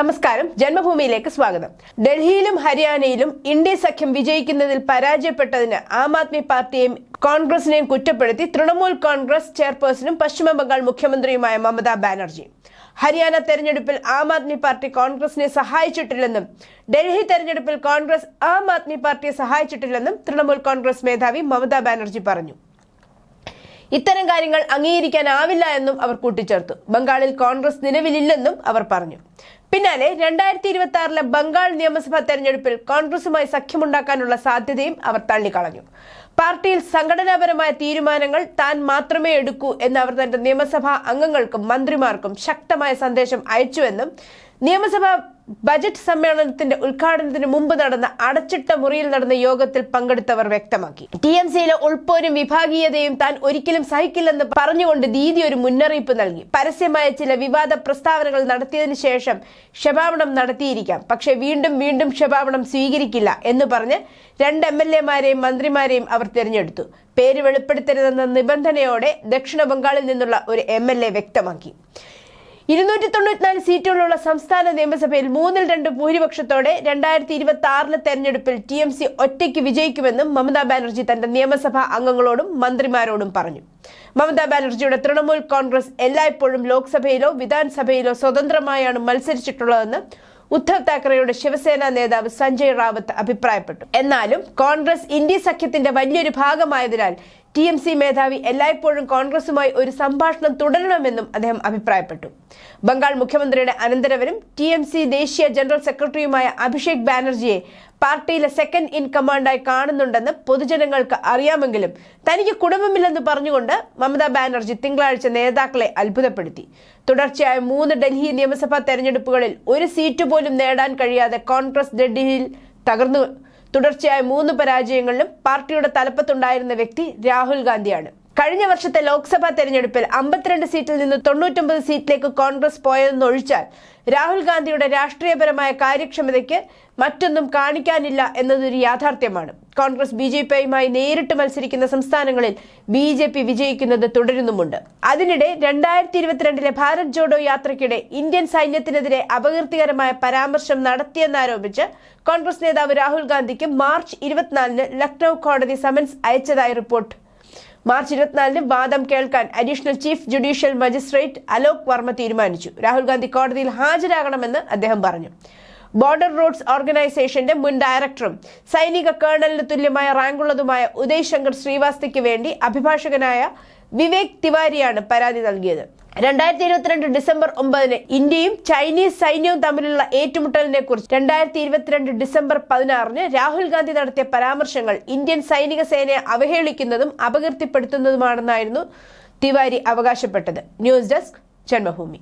നമസ്കാരം. ജന്മഭൂമിയിലേക്ക് സ്വാഗതം. ഡൽഹിയിലും ഹരിയാനയിലും ഇന്ത്യ സഖ്യം വിജയിക്കുന്നതിൽ പരാജയപ്പെട്ടതിന് ആം ആദ്മി പാർട്ടിയെയും കോൺഗ്രസിനെയും കുറ്റപ്പെടുത്തി തൃണമൂൽ കോൺഗ്രസ് ചെയർപേഴ്സണും പശ്ചിമ ബംഗാൾ മുഖ്യമന്ത്രിയുമായ മമതാ ബാനർജി. ഹരിയാന തെരഞ്ഞെടുപ്പിൽ ആം ആദ്മി പാർട്ടി കോൺഗ്രസിനെ സഹായിച്ചിട്ടില്ലെന്നും ഡൽഹി തെരഞ്ഞെടുപ്പിൽ കോൺഗ്രസ് ആം ആദ്മി പാർട്ടിയെ സഹായിച്ചിട്ടില്ലെന്നും തൃണമൂൽ കോൺഗ്രസ് മേധാവി മമതാ ബാനർജി പറഞ്ഞു. ഇത്തരം കാര്യങ്ങൾ അംഗീകരിക്കാനാവില്ല എന്നും അവർ കൂട്ടിച്ചേർത്തു. ബംഗാളിൽ കോൺഗ്രസ് നിലവിലില്ലെന്നും അവർ പറഞ്ഞു. പിന്നാലെ രണ്ടായിരത്തി ഇരുപത്തി ആറിലെ ബംഗാൾ നിയമസഭാ തെരഞ്ഞെടുപ്പിൽ കോൺഗ്രസുമായി സഖ്യമുണ്ടാക്കാനുള്ള സാധ്യതയും അവർ തള്ളിക്കളഞ്ഞു. പാർട്ടിയിൽ സംഘടനാപരമായ തീരുമാനങ്ങൾ താൻ മാത്രമേ എടുക്കൂ എന്ന് അവർ തന്റെ നിയമസഭാ അംഗങ്ങൾക്കും മന്ത്രിമാർക്കും ശക്തമായ സന്ദേശം അയച്ചുവെന്നും നിയമസഭാ ബജറ്റ് സമ്മേളനത്തിന്റെ ഉദ്ഘാടനത്തിന് മുമ്പ് നടന്ന അടച്ചിട്ട മുറിയിൽ നടന്ന യോഗത്തിൽ പങ്കെടുത്തവർ വ്യക്തമാക്കി. ടി എം സിയിലെ ഉൾപ്പോരും വിഭാഗീയതയും താൻ ഒരിക്കലും സഹിക്കില്ലെന്ന് പറഞ്ഞുകൊണ്ട് ദീദി ഒരു മുന്നറിയിപ്പ് നൽകി. പരസ്യമായ ചില വിവാദ പ്രസ്താവനകൾ നടത്തിയതിനു ശേഷം ക്ഷമാപണം നടത്തിയിരിക്കാം. പക്ഷേ വീണ്ടും വീണ്ടും ക്ഷമാപണം സ്വീകരിക്കില്ല എന്ന് പറഞ്ഞ് രണ്ട് എം എൽ എമാരെയും മന്ത്രിമാരെയും അവർ തിരഞ്ഞെടുത്തു. പേര് വെളിപ്പെടുത്തരുതെന്ന നിബന്ധനയോടെ ദക്ഷിണ ബംഗാളിൽ നിന്നുള്ള ഒരു എം വ്യക്തമാക്കി. ഇരുന്നൂറ്റി തൊണ്ണൂറ്റിനാല് സീറ്റുകളുള്ള സംസ്ഥാന നിയമസഭയിൽ മൂന്നിൽ രണ്ട് ഭൂരിപക്ഷത്തോടെ രണ്ടായിരത്തി ഇരുപത്തി ആറിലെ തെരഞ്ഞെടുപ്പിൽ ടി എം സി ഒറ്റയ്ക്ക് വിജയിക്കുമെന്നും മമതാ ബാനർജി തന്റെ നിയമസഭാ അംഗങ്ങളോടും മന്ത്രിമാരോടും പറഞ്ഞു. മമതാ ബാനർജിയുടെ തൃണമൂൽ കോൺഗ്രസ് എല്ലായ്പ്പോഴും ലോക്സഭയിലോ വിധാൻസഭയിലോ സ്വതന്ത്രമായാണ് മത്സരിച്ചിട്ടുള്ളതെന്ന് ഉദ്ധവ് താക്കറെയുടെ ശിവസേന നേതാവ് സഞ്ജയ് റാവത്ത് അഭിപ്രായപ്പെട്ടു. എന്നാലും കോൺഗ്രസ് ഇന്ത്യ സഖ്യത്തിന്റെ വലിയൊരു ഭാഗമായതിനാൽ ടി എം സി മേധാവി എല്ലായ്പ്പോഴും കോൺഗ്രസുമായി ഒരു സംഭാഷണം തുടരണമെന്നും അദ്ദേഹം അഭിപ്രായപ്പെട്ടു. ബംഗാൾ മുഖ്യമന്ത്രിയുടെ അനന്തരവനും ടി എം സി ദേശീയ ജനറൽ സെക്രട്ടറിയുമായ അഭിഷേക് ബാനർജിയെ പാർട്ടിയിലെ സെക്കൻഡ് ഇൻ കമാൻഡായി കാണുന്നുണ്ടെന്ന് പൊതുജനങ്ങൾക്ക് അറിയാമെങ്കിലും തനിക്ക് കുടുംബമില്ലെന്ന് പറഞ്ഞുകൊണ്ട് മമതാ ബാനർജി തിങ്കളാഴ്ച നേതാക്കളെ അത്ഭുതപ്പെടുത്തി. തുടർച്ചയായ മൂന്ന് ഡൽഹി നിയമസഭാ തെരഞ്ഞെടുപ്പുകളിൽ ഒരു സീറ്റ് പോലും നേടാൻ കഴിയാതെ കോൺഗ്രസ് ഡൽഹിയിൽ തകർന്നു തുടർച്ചയായ മൂന്ന് പരാജയങ്ങളിലും പാർട്ടിയുടെ തലപ്പത്തുണ്ടായിരുന്ന വ്യക്തി രാഹുൽ ഗാന്ധിയാണ്. കഴിഞ്ഞ വർഷത്തെ ലോക്സഭാ തെരഞ്ഞെടുപ്പിൽ അമ്പത്തിരണ്ട് സീറ്റിൽ നിന്ന് തൊണ്ണൂറ്റൊമ്പത് സീറ്റിലേക്ക് കോൺഗ്രസ് പോയതെന്നൊഴിച്ചാൽ രാഹുൽ ഗാന്ധിയുടെ രാഷ്ട്രീയപരമായ കാര്യക്ഷമതയ്ക്ക് മറ്റൊന്നും കാണിക്കാനില്ല എന്നതൊരു യാഥാർത്ഥ്യമാണ്. കോൺഗ്രസ് ബി ജെ പിയുമായി നേരിട്ട് മത്സരിക്കുന്ന സംസ്ഥാനങ്ങളിൽ ബി ജെ പി വിജയിക്കുന്നത് തുടരുന്നുമുണ്ട്. അതിനിടെ രണ്ടായിരത്തി ഇരുപത്തിരണ്ടിലെ ഭാരത് ജോഡോ യാത്രയ്ക്കിടെ ഇന്ത്യൻ സൈന്യത്തിനെതിരെ അപകീർത്തികരമായ പരാമർശം നടത്തിയെന്നാരോപിച്ച് കോൺഗ്രസ് നേതാവ് രാഹുൽ ഗാന്ധിക്ക് മാർച്ച് ഇരുപത്തിനാലിന് ലക്നൌ കോടതി സമൻസ് അയച്ചതായി റിപ്പോർട്ട്. മാർച്ച് ഇരുപത്തിനാലിന് വാദം കേൾക്കാൻ additional chief judicial magistrate Alok Varma തീരുമാനിച്ചു. രാഹുൽ ഗാന്ധി കോടതിയിൽ ഹാജരാകണമെന്ന് അദ്ദേഹം പറഞ്ഞു. ബോർഡർ റോഡ്സ് ഓർഗനൈസേഷന്റെ മുൻ ഡയറക്ടറും സൈനിക കേണലിന് തുല്യമായ റാങ്കുള്ളതുമായ ഉദയ് ശങ്കർ ശ്രീവാസ്തയ്ക്ക് വേണ്ടി അഭിഭാഷകനായ വിവേക് തിവാരിയാണ് പരാതി നൽകിയത്. രണ്ടായിരത്തി ഇരുപത്തിരണ്ട് ഡിസംബർ ഒമ്പതിന് ഇന്ത്യയും ചൈനീസ് സൈന്യവും തമ്മിലുള്ള ഏറ്റുമുട്ടലിനെ കുറിച്ച് രണ്ടായിരത്തി ഇരുപത്തിരണ്ട് ഡിസംബർ പതിനാറിന് രാഹുൽ ഗാന്ധി നടത്തിയ പരാമർശങ്ങൾ ഇന്ത്യൻ സൈനിക സേനയെ അവഹേളിക്കുന്നതും അപകീർത്തിപ്പെടുത്തുന്നതുമാണെന്നായിരുന്നു തിവാരി അവകാശപ്പെട്ടത്. News desk Janmabhumi.